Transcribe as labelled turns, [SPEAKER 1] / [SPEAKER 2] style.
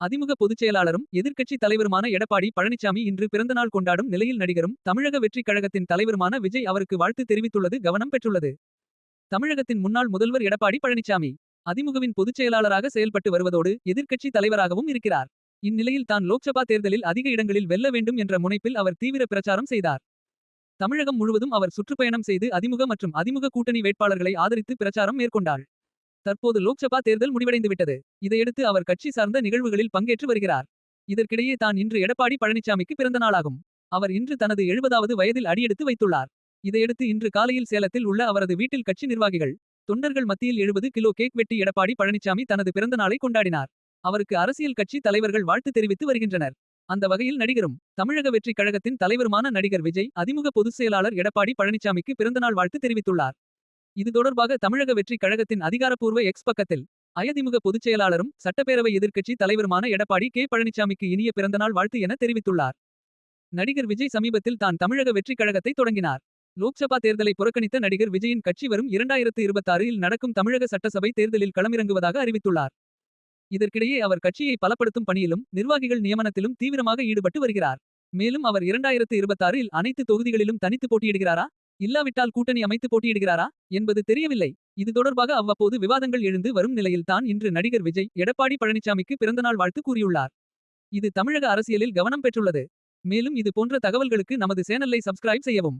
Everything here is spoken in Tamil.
[SPEAKER 1] அதிமுக பொதுச் செயலாளரும் எதிர்க்கட்சி தலைவருமான எடப்பாடி பழனிசாமி இன்று பிறந்தநாள் கொண்டாடும் நிலையில் நடிகரும் தமிழக வெற்றிக் கழகத்தின் தலைவருமான விஜய் அவருக்கு வாழ்த்து தெரிவித்துள்ளது கவனம் பெற்றுள்ளது. தமிழகத்தின் முன்னாள் முதல்வர் எடப்பாடி பழனிசாமி அதிமுகவின் பொதுச் செயலாளராக செயல்பட்டு வருவதோடு எதிர்க்கட்சி தலைவராகவும் இருக்கிறார். இந்நிலையில் தான் லோக்சபா தேர்தலில் அதிக இடங்களில் வெல்ல வேண்டும் என்ற முனைப்பில் அவர் தீவிர பிரச்சாரம் செய்தார். தமிழகம் முழுவதும் அவர் சுற்றுப்பயணம் செய்து அதிமுக மற்றும் அதிமுக கூட்டணி வேட்பாளர்களை ஆதரித்து பிரச்சாரம் மேற்கொண்டார். தற்போது லோக்சபா தேர்தல் முடிவடைந்துவிட்டது. இதையடுத்து அவர் கட்சி சார்ந்த நிகழ்வுகளில் பங்கேற்று வருகிறார். இதற்கிடையே தான் இன்று எடப்பாடி பழனிசாமிக்கு பிறந்த நாளாகும். அவர் இன்று தனது எழுபதாவது வயதில் அடியெடுத்து வைத்துள்ளார். இதையடுத்து இன்று காலையில் சேலத்தில் உள்ள அவரது வீட்டில் கட்சி நிர்வாகிகள் தொண்டர்கள் மத்தியில் எழுபது கிலோ கேக் வெட்டி எடப்பாடி பழனிசாமி தனது பிறந்த நாளை கொண்டாடினார். அவருக்கு அரசியல் கட்சி தலைவர்கள் வாழ்த்து தெரிவித்து வருகின்றனர். அந்த வகையில் நடிகரும் தமிழக வெற்றிக் கழகத்தின் தலைவருமான நடிகர் விஜய் அதிமுக பொதுச் செயலாளர் எடப்பாடி பழனிசாமிக்கு பிறந்தநாள் வாழ்த்து தெரிவித்துள்ளார். இது தொடர்பாக தமிழக வெற்றிக் கழகத்தின் அதிகாரப்பூர்வ எக்ஸ் பக்கத்தில் அயதிமுக பொதுச் செயலாளரும் சட்டப்பேரவை எதிர்க்கட்சி தலைவருமான எடப்பாடி கே பழனிசாமிக்கு இனிய பிறந்தநாள் வாழ்த்து என தெரிவித்துள்ளார். நடிகர் விஜய் சமீபத்தில் தான் தமிழக வெற்றிக் கழகத்தை தொடங்கினார். லோக்சபா தேர்தலை புறக்கணித்த நடிகர் விஜயின் கட்சி வரும் இரண்டாயிரத்து இருபத்தாறில் நடக்கும் தமிழக சட்டசபை தேர்தலில் களமிறங்குவதாக அறிவித்துள்ளார். இதற்கிடையே அவர் கட்சியை பலப்படுத்தும் பணியிலும் நிர்வாகிகள் நியமனத்திலும் தீவிரமாக ஈடுபட்டு வருகிறார். மேலும் அவர் இரண்டாயிரத்து இருபத்தாறில் அனைத்து தொகுதிகளிலும் தனித்து போட்டியிடுகிறாரா? இல்லாவிட்டால் கூட்டணி அமைத்து போட்டியிடுகிறாரா என்பது தெரியவில்லை. இது தொடர்பாக அவ்வப்போது விவாதங்கள் எழுந்து வரும் நிலையில் தான் இன்று நடிகர் விஜய் எடப்பாடி பழனிசாமிக்கு பிறந்தநாள் வாழ்த்து கூறியுள்ளார். இது தமிழக அரசியலில் கவனம் பெற்றுள்ளது. மேலும் இது போன்ற தகவல்களுக்கு நமது சேனலை சப்ஸ்கிரைப் செய்யவும்.